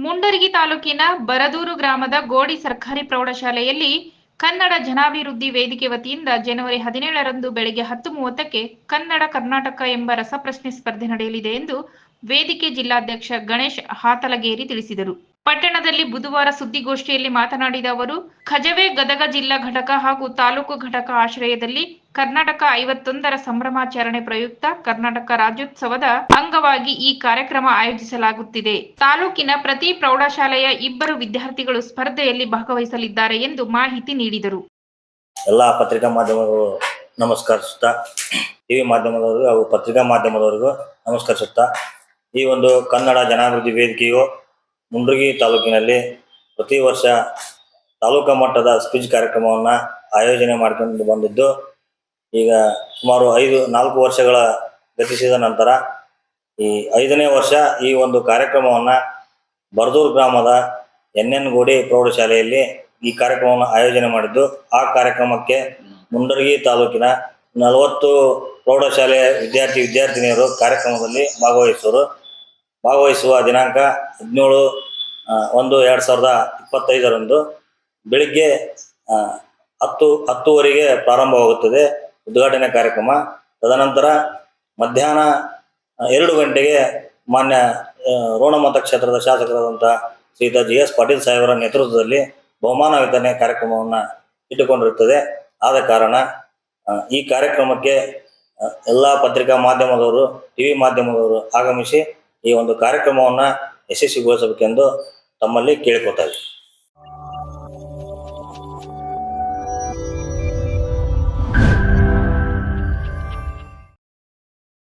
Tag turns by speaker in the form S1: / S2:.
S1: ಮುಂಡರಗಿ ತಾಲೂಕಿನ ಬರದೂರು ಗ್ರಾಮದ ಗೋಡಿ ಸರ್ಕಾರಿ ಪ್ರೌಢಶಾಲೆಯಲ್ಲಿ ಕನ್ನಡ ಜನಾಭಿವೃದ್ಧಿ ವೇದಿಕೆ ವತಿಯಿಂದ ಜನವರಿ ಹದಿನೇಳರಂದು ಬೆಳಗ್ಗೆ ಹತ್ತು ಮೂವತ್ತಕ್ಕೆ ಕನ್ನಡ ಕರ್ನಾಟಕ ಎಂಬ ರಸಪ್ರಶ್ನೆ ಸ್ಪರ್ಧೆ ನಡೆಯಲಿದೆ ಎಂದು ವೇದಿಕೆ ಜಿಲ್ಲಾಧ್ಯಕ್ಷ ಗಣೇಶ್ ಹಾತಲಗೇರಿ ತಿಳಿಸಿದರು. ಪಟ್ಟಣದಲ್ಲಿ ಬುಧವಾರ ಸುದ್ದಿಗೋಷ್ಠಿಯಲ್ಲಿ ಮಾತನಾಡಿದ ಅವರು, ಖಜವೆ ಗದಗ ಜಿಲ್ಲಾ ಘಟಕ ಹಾಗೂ ತಾಲೂಕು ಘಟಕ ಆಶ್ರಯದಲ್ಲಿ ಕರ್ನಾಟಕ ಐವತ್ತೊಂದರ ಸಂಭ್ರಮಾಚರಣೆ ಪ್ರಯುಕ್ತ ಕರ್ನಾಟಕ ರಾಜ್ಯೋತ್ಸವದ ಅಂಗವಾಗಿ ಈ ಕಾರ್ಯಕ್ರಮ ಆಯೋಜಿಸಲಾಗುತ್ತಿದೆ. ತಾಲೂಕಿನ ಪ್ರತಿ ಪ್ರೌಢಶಾಲೆಯ ಇಬ್ಬರು ವಿದ್ಯಾರ್ಥಿಗಳು ಸ್ಪರ್ಧೆಯಲ್ಲಿ ಭಾಗವಹಿಸಲಿದ್ದಾರೆ ಎಂದು ಮಾಹಿತಿ ನೀಡಿದರು.
S2: ಎಲ್ಲ ಪತ್ರಿಕಾ ಮಾಧ್ಯಮಗಳು ನಮಸ್ಕರಿಸುತ್ತಾ, ಟಿವಿ ಮಾಧ್ಯಮದವರಿಗೂ ಹಾಗೂ ಪತ್ರಿಕಾ ಮಾಧ್ಯಮದವರಿಗೂ ನಮಸ್ಕರಿಸುತ್ತಾ, ಈ ಒಂದು ಕನ್ನಡ ಜನಾಭಿವೃದ್ಧಿ ವೇದಿಕೆಯು ಮುಂಡ್ರಗಿ ತಾಲೂಕಿನಲ್ಲಿ ಪ್ರತಿ ವರ್ಷ ತಾಲೂಕಾ ಮಟ್ಟದ ಸ್ಪೀಚ್ ಕಾರ್ಯಕ್ರಮವನ್ನು ಆಯೋಜನೆ ಮಾಡ್ಕೊಂಡು ಬಂದಿದ್ದು, ಈಗ ಸುಮಾರು ಐದು, ನಾಲ್ಕು ವರ್ಷಗಳ ಗತಿಸಿದ ನಂತರ ಈ ಐದನೇ ವರ್ಷ ಈ ಒಂದು ಕಾರ್ಯಕ್ರಮವನ್ನು ಬರದೂರು ಗ್ರಾಮದ ಎನ್ ಎನ್ ಗೋಡಿ ಪ್ರೌಢಶಾಲೆಯಲ್ಲಿ ಈ ಕಾರ್ಯಕ್ರಮವನ್ನು ಆಯೋಜನೆ ಮಾಡಿದ್ದು. ಆ ಕಾರ್ಯಕ್ರಮಕ್ಕೆ ಮುಂಡರಗಿ ತಾಲೂಕಿನ ನಲವತ್ತು ಪ್ರೌಢಶಾಲೆಯ ವಿದ್ಯಾರ್ಥಿ, ವಿದ್ಯಾರ್ಥಿನಿಯರು ಕಾರ್ಯಕ್ರಮದಲ್ಲಿ ಭಾಗವಹಿಸುವರು. ಭಾಗವಹಿಸುವ ದಿನಾಂಕ ಹದಿನೇಳು ಒಂದು ಎರಡು ಸಾವಿರದ ಇಪ್ಪತ್ತೈದರಂದು ಬೆಳಿಗ್ಗೆ ಹತ್ತು, ಹತ್ತುವರೆಗೆ ಪ್ರಾರಂಭವಾಗುತ್ತದೆ. ಉದ್ಘಾಟನೆ ಕಾರ್ಯಕ್ರಮ. ತದನಂತರ ಮಧ್ಯಾಹ್ನ ಎರಡು ಗಂಟೆಗೆ ಮಾನ್ಯ ರೋಣಮತ ಕ್ಷೇತ್ರದ ಶಾಸಕರಾದಂಥ ಶ್ರೀಯುತ ಜಿ ಎಸ್ ಪಾಟೀಲ್ ಸಾಹೇಬರ ನೇತೃತ್ವದಲ್ಲಿ ಬಹುಮಾನ ವಿತರಣೆ ಕಾರ್ಯಕ್ರಮವನ್ನು ಇಟ್ಟುಕೊಂಡಿರುತ್ತದೆ. ಆದ ಕಾರಣ ಈ ಕಾರ್ಯಕ್ರಮಕ್ಕೆ ಎಲ್ಲ ಪತ್ರಿಕಾ ಮಾಧ್ಯಮದವರು, ಟಿ ವಿ ಮಾಧ್ಯಮದವರು ಆಗಮಿಸಿ ಈ ಒಂದು ಕಾರ್ಯಕ್ರಮವನ್ನ ಯಶಸ್ವಿಗೊಳಿಸಬೇಕೆಂದು ತಮ್ಮಲ್ಲಿ ಇದ್ದೀನಿ